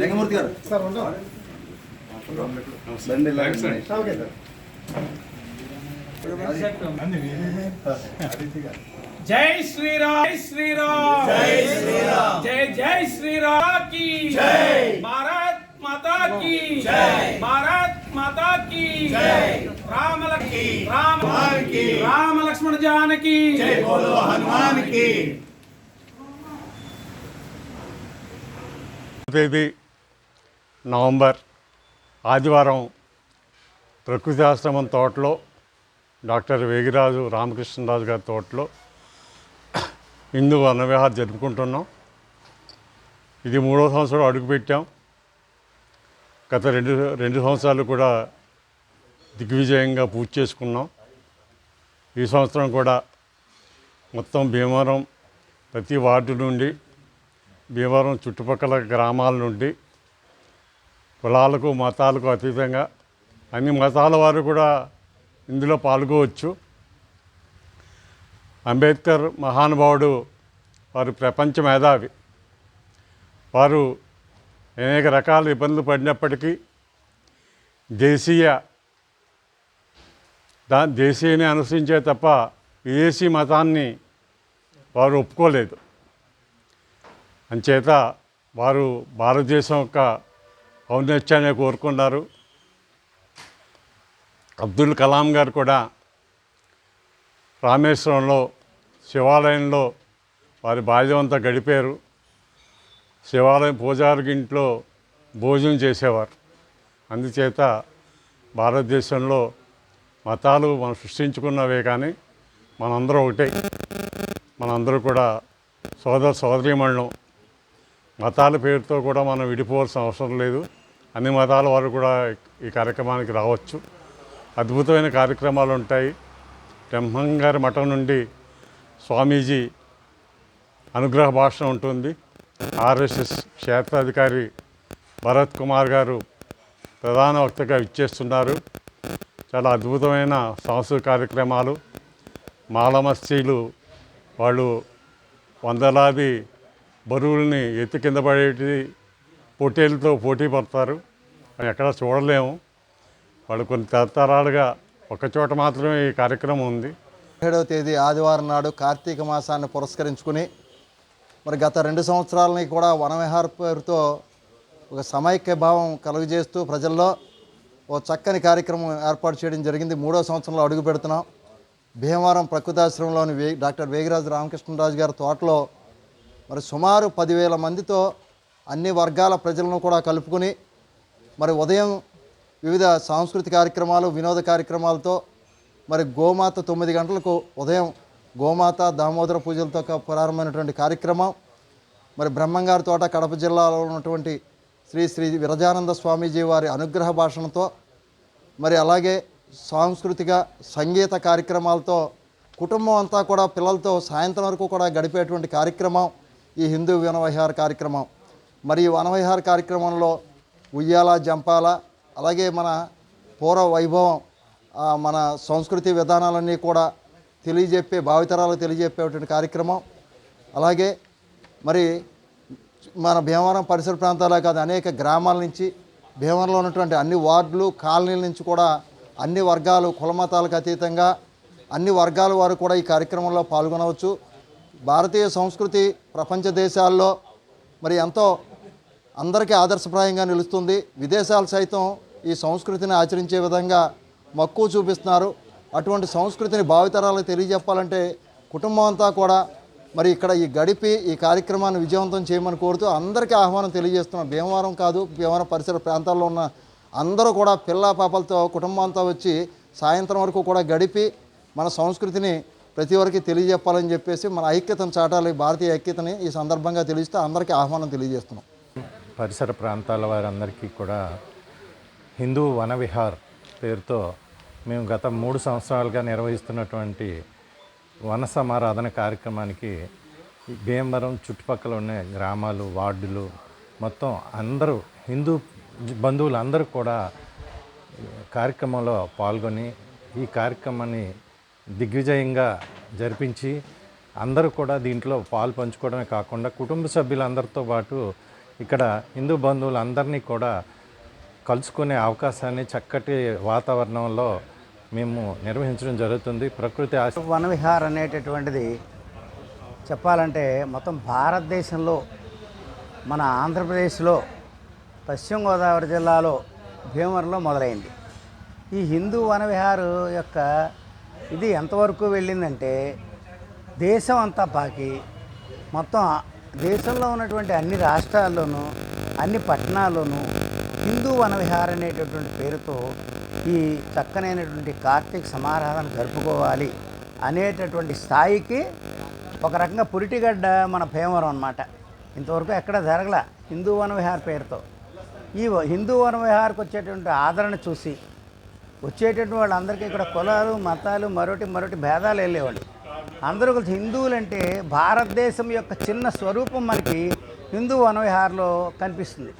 లింగమూర్తి గారు. జై శ్రీరామ్. జై శ్రీరా జై శ్రీరా జై జై శ్రీరా కీ జై. భారత్ మాతా కీ జై. భారత్ మాతా కీ జై. రామలక్ష్మి. రామ లక్ష్మణ జానకి. జై బోలో హనుమాన్ కీ తేదీ నవంబర్ ఆదివారం ప్రకృతి ఆశ్రమం తోటలో డాక్టర్ వేగిరాజు రామకృష్ణరాజు గారి తోటలో హిందూ వనవిహార్ జరుపుకుంటున్నాం. ఇది మూడో సంవత్సరం అడుగుపెట్టాం. గత రెండు రెండు సంవత్సరాలు కూడా దిగ్విజయంగా పూర్తి చేసుకున్నాం. ఈ సంవత్సరం కూడా మొత్తం భీమవరం ప్రతి వార్డు నుండి భీమవరం చుట్టుపక్కల గ్రామాల నుండి కులాలకు మతాలకు అతీతంగా అన్ని మతాల వారు కూడా ఇందులో పాల్గొవచ్చు. అంబేద్కర్ మహానుభావుడు వారు ప్రపంచ మేధావి. వారు అనేక రకాల ఇబ్బందులు పడినప్పటికీ దేశీయ దా దేశీయని అనుసరించే తప్ప విదేశీ మతాన్ని వారు ఒప్పుకోలేదు. అంచేత వారు భారతదేశం యొక్క ఔన్నత్యాన్ని కోరుకున్నారు. అబ్దుల్ కలాం గారు కూడా రామేశ్వరంలో శివాలయంలో వారి బాల్యం అంతా గడిపారు. శివాలయం పూజారికి ఇంట్లో భోజనం చేసేవారు. అందుచేత భారతదేశంలో మతాలు మనం సృష్టించుకున్నవే కానీ మనందరూ ఒకటే. మనందరూ కూడా సోదర సోదరీమణులం. మతాల పేరుతో కూడా మనం విడిపోవాల్సిన అవసరం లేదు. అన్ని మతాల వారు కూడా ఈ కార్యక్రమానికి రావచ్చు. అద్భుతమైన కార్యక్రమాలు ఉంటాయి. బ్రహ్మంగారి మఠం నుండి స్వామీజీ అనుగ్రహ భాషణ ఉంటుంది. ఆర్ఎస్ఎస్ క్షేత్రాధికారి భరత్ కుమార్ గారు ప్రధాన వక్తగా ఇచ్చేస్తున్నారు చాలా అద్భుతమైన సాంస్కృతిక కార్యక్రమాలు. మాలమస్తీలు వాళ్ళు వందలాది బరువుల్ని ఎత్తి కింద పడేటి పోటీలతో పోటీ పడతారు. అది ఎక్కడ చూడలేము. వాళ్ళు కొన్ని తరతరాలుగా ఒకచోట మాత్రమే ఈ కార్యక్రమం ఉంది. ఏడవ తేదీ ఆదివారం నాడు కార్తీక మాసాన్ని పురస్కరించుకుని మరి గత రెండు సంవత్సరాలని కూడా వనవిహార పేరుతో ఒక సమైక్య భావం కలుగజేస్తూ ప్రజల్లో ఓ చక్కని కార్యక్రమం ఏర్పాటు చేయడం జరిగింది. మూడో సంవత్సరంలో అడుగు పెడుతున్నాం. భీమవరం ప్రకృతాశ్రమంలోని వే డాక్టర్ వేగిరాజు రామకృష్ణరాజు గారి తోటలో మరి సుమారు పదివేల మందితో అన్ని వర్గాల ప్రజలను కూడా కలుపుకుని మరి ఉదయం వివిధ సాంస్కృతిక కార్యక్రమాలు వినోద కార్యక్రమాలతో మరి గోమాత తొమ్మిది గంటలకు ఉదయం గోమాత దామోదర పూజలతో ప్రారంభమైనటువంటి కార్యక్రమం మరి బ్రహ్మంగారి తోట కడప జిల్లాలో ఉన్నటువంటి శ్రీ శ్రీ విరజానంద స్వామీజీ వారి అనుగ్రహ భాషణతో మరి అలాగే సాంస్కృతిక సంగీత కార్యక్రమాలతో కుటుంబం అంతా కూడా పిల్లలతో సాయంత్రం వరకు కూడా గడిపేటువంటి కార్యక్రమం ఈ హిందూ వనవిహార కార్యక్రమం. మరి ఈ వనవిహార కార్యక్రమంలో ఉయ్యాల జంపాల అలాగే మన పూర్వ వైభవం మన సంస్కృతి విధానాలన్నీ కూడా తెలియజెప్పే భావితరాలకు తెలియజెప్పేటువంటి కార్యక్రమం. అలాగే మరి మన భీమవరం పరిసర ప్రాంతాలే కాదు అనేక గ్రామాల నుంచి భీమవరంలో ఉన్నటువంటి అన్ని వార్డులు కాలనీల నుంచి కూడా అన్ని వర్గాలు కులమతాలకు అతీతంగా అన్ని వర్గాల వారు కూడా ఈ కార్యక్రమంలో పాల్గొనవచ్చు. భారతీయ సంస్కృతి ప్రపంచ దేశాల్లో మరి ఎంతో అందరికీ ఆదర్శప్రాయంగా నిలుస్తుంది. విదేశాలు సైతం ఈ సంస్కృతిని ఆచరించే విధంగా మక్కువ చూపిస్తున్నారు. అటువంటి సంస్కృతిని భావితరాలకు తెలియజెప్పాలంటే కుటుంబం అంతా కూడా మరి ఇక్కడ ఈ గడిపి ఈ కార్యక్రమాన్ని విజయవంతం చేయమని కోరుతూ అందరికీ ఆహ్వానం తెలియజేస్తున్నాం భీమవరం కాదు భీమవరం పరిసర ప్రాంతాల్లో ఉన్న అందరూ కూడా పిల్ల పాపలతో కుటుంబంతో వచ్చి సాయంత్రం వరకు కూడా గడిపి మన సంస్కృతిని ప్రతి ఒక్కరికి తెలియజెప్పాలని చెప్పేసి మన ఐక్యతను చాటాలి భారతీయ ఐక్యతని ఈ సందర్భంగా తెలియజేస్తే అందరికీ ఆహ్వానం తెలియజేస్తున్నాం. పరిసర ప్రాంతాల వారందరికీ కూడా హిందూ వనవిహార్ పేరుతో మేము గత మూడు సంవత్సరాలుగా నిర్వహిస్తున్నటువంటి వన సమారాధన కార్యక్రమానికి భీమవరం చుట్టుపక్కల ఉన్న గ్రామాలు వార్డులు మొత్తం అందరూ హిందూ బంధువులు అందరూ కూడా కార్యక్రమంలో పాల్గొని ఈ కార్యక్రమాన్ని దిగ్విజయంగా జరిపించి అందరూ కూడా దీంట్లో పాలు పంచుకోవడమే కాకుండా కుటుంబ సభ్యులందరితో పాటు ఇక్కడ హిందూ బంధువులందరినీ కూడా కలుసుకునే అవకాశాన్ని చక్కటి వాతావరణంలో మేము నిర్వహించడం జరుగుతుంది. ప్రకృతి ఆశ వనవిహార్ అనేటటువంటిది చెప్పాలంటే మొత్తం భారతదేశంలో మన ఆంధ్రప్రదేశ్లో పశ్చిమ గోదావరి జిల్లాలో భీమవరంలో మొదలైంది. ఈ హిందూ వనవిహార్ యొక్క ఇది ఎంతవరకు వెళ్ళిందంటే దేశం అంతా పాకి మొత్తం దేశంలో ఉన్నటువంటి అన్ని రాష్ట్రాల్లోనూ అన్ని పట్టణాల్లోనూ హిందూ వనవిహార్ అనేటటువంటి పేరుతో ఈ చక్కనైనటువంటి కార్తీక సమారాధన జరుపుకోవాలి అనేటటువంటి స్థాయికి ఒక రకంగా పురిటిగడ్డ మన భీమవరం అన్నమాట. ఇంతవరకు ఎక్కడ జరగల హిందూ వనవిహార్ పేరుతో. ఈ వ- హిందూ వనవిహార్కి వచ్చేటువంటి ఆదరణ చూసి వచ్చేటటువంటి వాళ్ళందరికీ ఇక్కడ కులాలు మతాలు మరొకటి మరొకటి భేదాలు వెళ్ళేవాళ్ళు అందరూ కలిసి హిందువులు అంటే భారతదేశం యొక్క చిన్న స్వరూపం మనకి హిందూ వనవిహార్లో కనిపిస్తుంది.